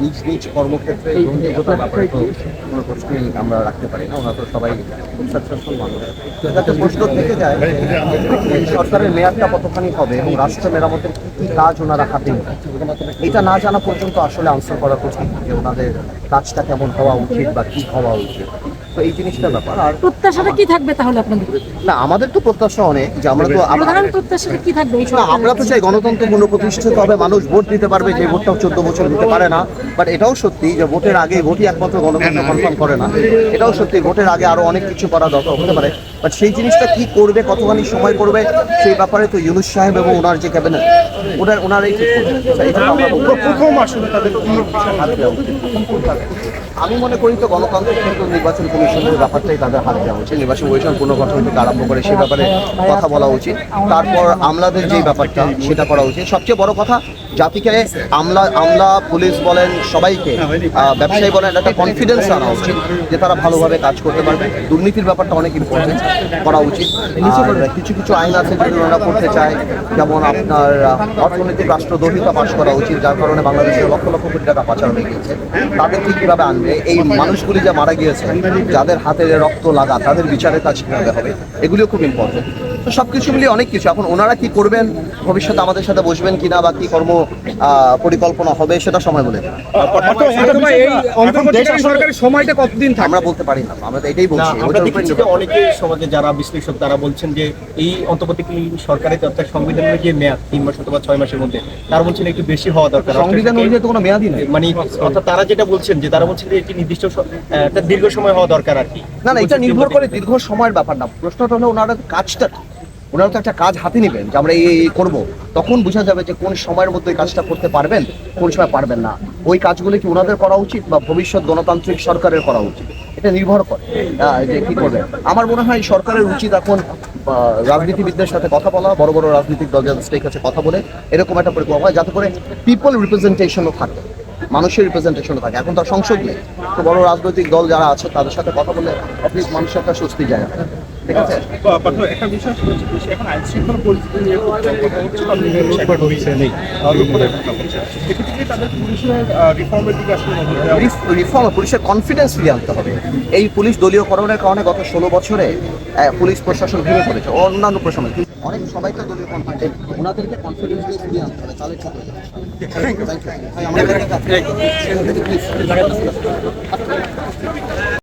নিজ নিজ কর্মক্ষেত্রে গ্রহণযোগ্যতার ব্যাপারে তো কোনো প্রশ্নই আমরা রাখতে পারি না ওনারা তো সবাই সাকসেসফুল মানুষ। প্রশ্ন থেকে যায় সরকারের মেয়াদটা কতখানি হবে এবং রাষ্ট্র মেরামতের কি কি কাজ ওনারা হাতে এটা না জানা পর্যন্ত আসলে আনসার করা কঠিন যে ওনাদের কাজটা কেমন হওয়া উচিত বা কি হওয়া উচিত। তো এই জিনিসটার ব্যাপার। আর প্রত্যাশাটা কি থাকবে তাহলে আপনাদের? না আমাদের তো প্রত্যাশা অনেক যে আমরা তো প্রধান প্রত্যাশাটা কি থাকবে না আমরা তো চাই গণতন্ত্র পুনঃপ্রতিষ্ঠিত হবে মানুষ ভোট দিতে পারবে যে ভোটটাও চোদ্দ বছর দিতে পারে না। বাট এটাও সত্যি যে ভোটের আগে ভোটই একমাত্র গণতন্ত্র কনফার্ম করে না। এটাও সত্যি ভোটের আগে আরও অনেক কিছু করা দরকার হতে পারে। বাট সেই জিনিসটা কি করবে কতখানি সময় করবে সেই ব্যাপারে তো ইউনুস সাহেব এবং ওনার যে ক্যাবিনেট ওনার পারি না। প্রথম আসলে তাদের। আমি মনে করি তো গণতান্ত্রিক কিন্তু নির্বাচন কমিশনের ব্যাপারটাই তাদের হাত দেওয়া উচিত। নির্বাচন কমিশন পুনর্গঠন থেকে আরম্ভ করে সে ব্যাপারে কথা বলা উচিত। তারপর আমলাদের যে ব্যাপারটা, সেটা করা উচিত। সবচেয়ে বড় কথা, জাতিকে আমলা আমলা পুলিশ বলেন, সবাইকে ব্যবসায়ী বলেন, একটা কনফিডেন্স আনা উচিত যে তারা ভালোভাবে কাজ করতে পারবে। দুর্নীতির ব্যাপারটা অনেক ইম্পর্টেন্ট করা উচিত। কিছু কিছু আইন আছে যেগুলো ওরা করতে চায়। যেমন আপনার অর্থনৈতিক রাষ্ট্রদ্রোহিতা পাশ করা উচিত, যার কারণে বাংলাদেশের লক্ষ লক্ষ কোটি টাকা পাচার হয়ে গিয়েছে। তাদেরকে কীভাবে আনবে? এই মানুষগুলি যা মারা গিয়েছে যাদের হাতে রক্ত লাগা তাদের বিচারের কাজ কীভাবে হবে? এগুলিও খুব ইম্পর্টেন্ট তো সব কিছু মিলিয়ে অনেক কিছু। এখন ওনারা কি করবেন? ভবিষ্যতে আমাদের সাথে বসবেন কিনা বা কি কর্ম আহ, পরিকল্পনা হবে সেটা সময় বলে সরকারের সময়টা কতদিন আমরা বলতে পারি না আমরা এটাই বলছি অনেকে সমাজে যারা বিশ্লেষক তারা বলছেন যে এই অন্তর্বর্তীকালীন সরকারের অর্থাৎ সংবিধানের যে মেয়াদ তিন মাস অথবা ছয় মাসের মধ্যে তারা বলছেন একটু বেশি হওয়া দরকার। সংবিধান অনুযায়ী তো কোনো মেয়াদই নেই। মানে অর্থাৎ তারা যেটা বলছেন যে তারা বলছেন যে এটি নির্দিষ্ট আহ, একটা দীর্ঘ সময় হওয়া দরকার। আর কি। না না এটা নির্ভর করে দীর্ঘ সময়ের ব্যাপার না। প্রশ্নটা হলো ওনারা কাজটা? ওনারা তো একটা কাজ হাতে নেবেন যে আমরা এই করব। তখন বোঝা যাবে যে কোন সময়ের মধ্যে কাজটা করতে পারবেন কোন সময় পারবেন না। ওই কাজগুলো কি ওনাদের করা উচিত বা ভবিষ্যৎ গণতান্ত্রিক সরকারের করা উচিত? এটা নির্ভর করে যে কি করবে। আমার মনে হয় সরকারের উচিত এখন রাজনীতিবিদদের সাথে কথা বলা বড় বড় রাজনৈতিক দল যাদের স্টেক কথা বলে এরকম একটা পরিকল্পনা হয় যাতে করে পিপল রিপ্রেজেন্টেশনও থাকে। মানুষের রিপ্রেজেন্টেশন থাকে এখন তার সংসদ নেই তো বড় রাজনৈতিক দল যারা আছে, তাদের সাথে কথা বলে অফিস মানুষের একটা স্বস্তি জায়গা। ঠিক আছে? একটা বিষয় এখন আইন শৃঙ্খলা পরিস্থিতি নিয়ে পুলিশের? রিফর্ম কনফিডেন্স ফিরিয়ে আনতে হবে। এই পুলিশ দলীয় দলীয়করণের কারণে গত ষোলো বছরে পুলিশ প্রশাসন ভেঙে পড়েছে অন্যান্য প্রশাসন। অনেক সবাই তো দলীয় কনফিডেন্স ওনাদেরকে কনফিডেন্স ফিরিয়ে আনতে হবে তাহলে ঠিক হয়ে যাবে